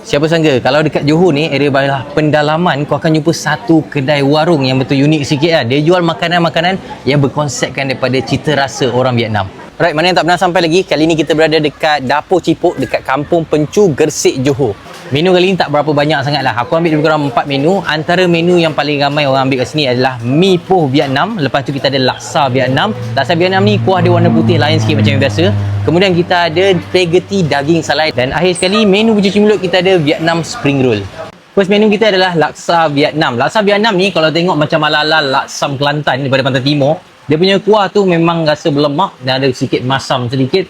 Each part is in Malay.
Siapa sangka kalau dekat Johor ni area bawah pendalaman kau akan jumpa satu kedai warung yang betul unik sikit lah. Dia jual makanan-makanan yang berkonsepkan daripada cita rasa orang Vietnam. Right, mana yang tak pernah sampai lagi, kali ni kita berada dekat Dapur Cipuk dekat Kampung Pencu, Gersik, Johor. Menu kali ni tak berapa banyak sangat lah. Aku ambil lebih kurang 4 menu. Antara menu yang paling ramai orang ambil kat sini adalah mi poh Vietnam. Lepas tu kita ada laksa Vietnam. Laksa Vietnam ni kuah dia warna putih lain sikit macam yang biasa. Kemudian kita ada spaghetti daging salai. Dan akhir sekali menu pencuci mulut kita ada Vietnam spring roll. First menu kita adalah laksa Vietnam. Laksa Vietnam ni kalau tengok macam ala-ala laksam Kelantan daripada Pantai Timur, dia punya kuah tu memang rasa berlemak dan ada sikit masam sedikit.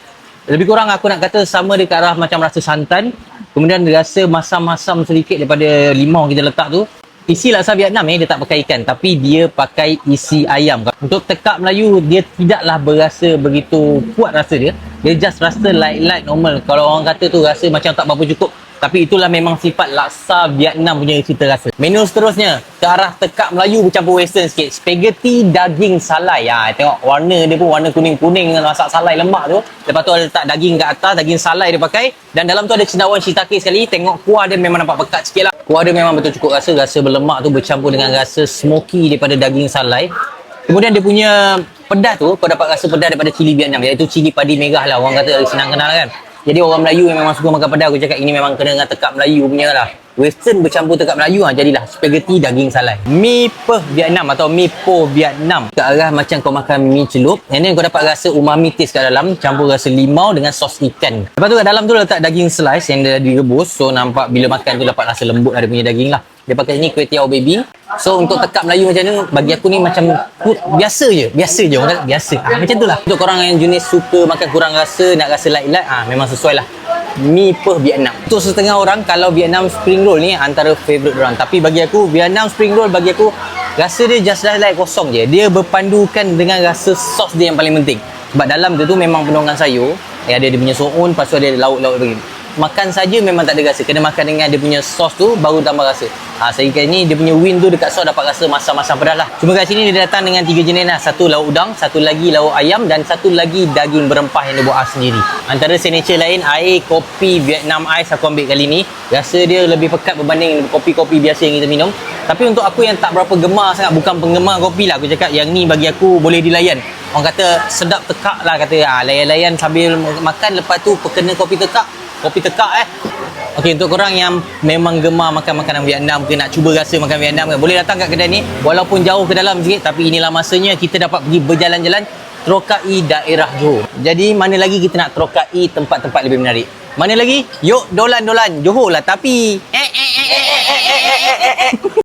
Lebih kurang aku nak kata sama ke arah macam rasa santan. Kemudian dia rasa masam-masam sedikit daripada limau kita letak tu. Isi laksa Vietnam ni dia tak pakai ikan tapi dia pakai isi ayam. Untuk tekak Melayu dia tidaklah berasa begitu kuat rasa dia. Dia just rasa light-light normal. Kalau orang kata tu rasa macam tak berapa cukup. Tapi itulah memang sifat laksa Vietnam punya cita rasa. Menu seterusnya, ke arah tekak Melayu bercampur western sikit. Spaghetti daging salai. Ha, tengok warna dia pun warna kuning-kuning dengan masak salai lemak tu. Lepas tu ada letak daging kat atas, daging salai dia pakai. Dan dalam tu ada cendawan shiitake sekali. Tengok kuah dia memang nampak pekat sikit lah. Kuah dia memang betul cukup rasa. Rasa berlemak tu bercampur dengan rasa smoky daripada daging salai. Kemudian dia punya pedas tu, kau dapat rasa pedas daripada cili Vietnam. Iaitu cili padi merah lah. Orang kata senang kenal kan. Jadi orang Melayu yang memang suka makan pedas aku cakap ini memang kena dengan tekak Melayu punya lah. Western bercampur tekak Melayu ha, jadilah spaghetti daging salai. Mi peh Vietnam atau mi po Vietnam. Ke arah macam kau makan mi celup. And then kau dapat rasa umami taste kat dalam. Campur rasa limau dengan sos ikan. Lepas tu kat dalam tu letak daging slice yang dah direbus. So nampak bila makan tu dapat rasa lembut dia punya daging lah. Dia pakai ni kuih tiaw baby. So untuk tekak Melayu macam ni bagi aku ni macam ku- biasa je. Biasa je orang kata biasa. Ah, macam tu lah. Untuk korang yang jenis suka makan kurang rasa, nak rasa light-light, ah memang sesuai lah. Mi peh Vietnam. Untuk setengah orang kalau Vietnam spring roll ni antara favourite orang. Tapi bagi aku Vietnam spring roll bagi aku rasa dia just like kosong je. Dia berpandukan dengan rasa sos dia yang paling penting. Sebab dalam dia tu memang penuh dengan sayur. Eh, ada dia punya soun, lepas tu ada lauk-lauk lagi makan saja memang tak ada rasa. Kena makan dengan dia punya sos tu baru tambah rasa. Ha, sehingga ni dia punya win tu dekat sos dapat rasa masam-masam pedas lah. Cuma kat sini dia datang dengan tiga jenis lah. Satu lauk udang satu lagi lauk ayam dan satu lagi daging berempah yang dia buat sendiri. Antara signature lain air kopi Vietnam Ice aku ambil kali ni. Rasa dia lebih pekat berbanding kopi-kopi biasa yang kita minum. Tapi untuk aku yang tak berapa gemar sangat bukan penggemar kopi lah. Aku cakap yang ni bagi aku boleh dilayan. Orang kata sedap tekak lah kata ah, layan-layan sambil makan lepas tu perkena kopi tekak kopi tekak eh Okey untuk korang yang memang gemar makan makanan Vietnam ke nak cuba rasa makan Vietnam ke boleh datang kat kedai ni walaupun jauh ke dalam sikit tapi inilah masanya kita dapat pergi berjalan-jalan terokai daerah Johor. Jadi mana lagi kita nak terokai tempat-tempat lebih menarik? Mana lagi? Yuk dolan-dolan Johor lah tapi eh eh eh eh eh eh eh eh eh